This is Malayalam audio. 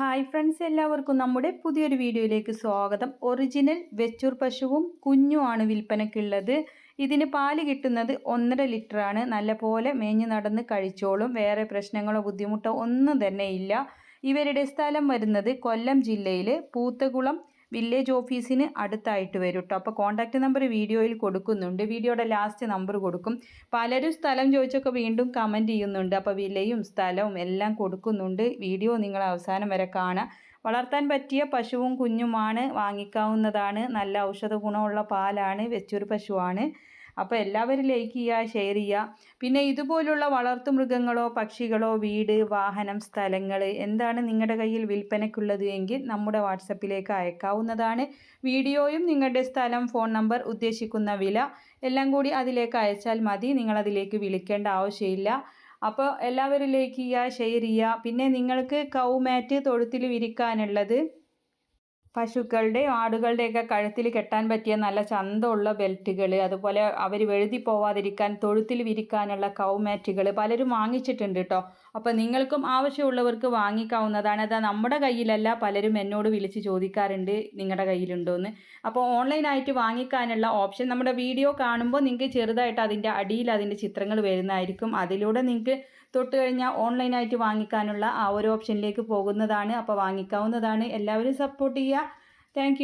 ഹായ് ഫ്രണ്ട്സ് എല്ലാവർക്കും നമ്മുടെ പുതിയൊരു വീഡിയോയിലേക്ക് സ്വാഗതം. ഒറിജിനൽ വെച്ചൂർ പശുവും കുഞ്ഞുമാണ് വിൽപ്പനയ്ക്കുള്ളത്. ഇതിന് പാൽ കിട്ടുന്നത് ഒന്നര ലിറ്ററാണ്. നല്ലപോലെ മേഞ്ഞു നടന്ന് കഴിച്ചോളും. വേറെ പ്രശ്നങ്ങളോ ബുദ്ധിമുട്ടോ ഒന്നും തന്നെ ഇല്ല. ഇവരുടെ സ്ഥലം വരുന്നത് കൊല്ലം ജില്ലയിൽ പൂത്തകുളം വില്ലേജ് ഓഫീസിന് അടുത്തായിട്ട് വരും കേട്ടോ അപ്പോൾ കോൺടാക്റ്റ് നമ്പർ വീഡിയോയിൽ കൊടുക്കുന്നുണ്ട്. വീഡിയോയുടെ ലാസ്റ്റ് നമ്പർ കൊടുക്കും. പലരും സ്ഥലം ചോദിച്ചൊക്കെ വീണ്ടും കമന്റ് ചെയ്യുന്നുണ്ട്. അപ്പോൾ വിലയും സ്ഥലവും എല്ലാം കൊടുക്കുന്നുണ്ട്. വീഡിയോ നിങ്ങൾ അവസാനം വരെ കാണാം. വളർത്താൻ പറ്റിയ പശുവും കുഞ്ഞുമാണ് വാങ്ങിക്കാവുന്നതാണ്. നല്ല ഔഷധ ഗുണമുള്ള പാലാണ്. വെച്ചൊരു പശുവാണ്. അപ്പോൾ എല്ലാവരും ലൈക്ക് ചെയ്യുക ഷെയർ ചെയ്യുക. പിന്നെ ഇതുപോലുള്ള വളർത്തു മൃഗങ്ങളോ പക്ഷികളോ വീട് വാഹനം സ്ഥലങ്ങൾ എന്താണ് നിങ്ങളുടെ കയ്യിൽ വിൽപ്പനയ്ക്കുള്ളത് എങ്കിൽ നമ്മുടെ വാട്സപ്പിലേക്ക് അയക്കാവുന്നതാണ്. വീഡിയോയും നിങ്ങളുടെ സ്ഥലം ഫോൺ നമ്പർ ഉദ്ദേശിക്കുന്ന വില എല്ലാം കൂടി അതിലേക്ക് അയച്ചാൽ മതി. നിങ്ങളതിലേക്ക് വിളിക്കേണ്ട ആവശ്യമില്ല. അപ്പോൾ എല്ലാവരും ലൈക്ക് ചെയ്യുക ഷെയർ ചെയ്യുക. പിന്നെ നിങ്ങൾക്ക് കൗമാറ്റ് തൊഴുത്തിൽ വിരിക്കാനുള്ളത് പശുക്കളുടെ ആടുകളുടെയൊക്കെ കഴുത്തിൽ കെട്ടാൻ പറ്റിയ നല്ല ചന്തമുള്ള ബെൽറ്റുകൾ അതുപോലെ അവർ വെഴുതി പോവാതിരിക്കാൻ തൊഴുത്തിൽ വിരിക്കാനുള്ള കൗമാറ്റുകൾ പലരും വാങ്ങിച്ചിട്ടുണ്ട് കേട്ടോ അപ്പോൾ നിങ്ങൾക്കും ആവശ്യമുള്ളവർക്ക് വാങ്ങിക്കാവുന്നതാണ്. അതാ നമ്മുടെ കയ്യിലല്ല പലരും എന്നോട് വിളിച്ച് ചോദിക്കാറുണ്ട് നിങ്ങളുടെ കയ്യിലുണ്ടോയെന്ന് അപ്പോൾ ഓൺലൈനായിട്ട് വാങ്ങിക്കാനുള്ള ഓപ്ഷൻ നമ്മുടെ വീഡിയോ കാണുമ്പോൾ നിങ്ങൾക്ക് ചെറുതായിട്ട് അതിന്റെ അടിയിൽ അതിന്റെ ചിത്രങ്ങൾ വരുന്നതായിരിക്കും. അതിലൂടെ നിങ്ങൾക്ക് തൊട്ട് കഴിഞ്ഞാൽ ഓൺലൈനായിട്ട് വാങ്ങിക്കാനുള്ള ആ ഒരു ഓപ്ഷനിലേക്ക് പോകുന്നതാണ്. അപ്പോൾ വാങ്ങിക്കാവുന്നതാണ്. എല്ലാവരും സപ്പോർട്ട് ചെയ്യുക. താങ്ക്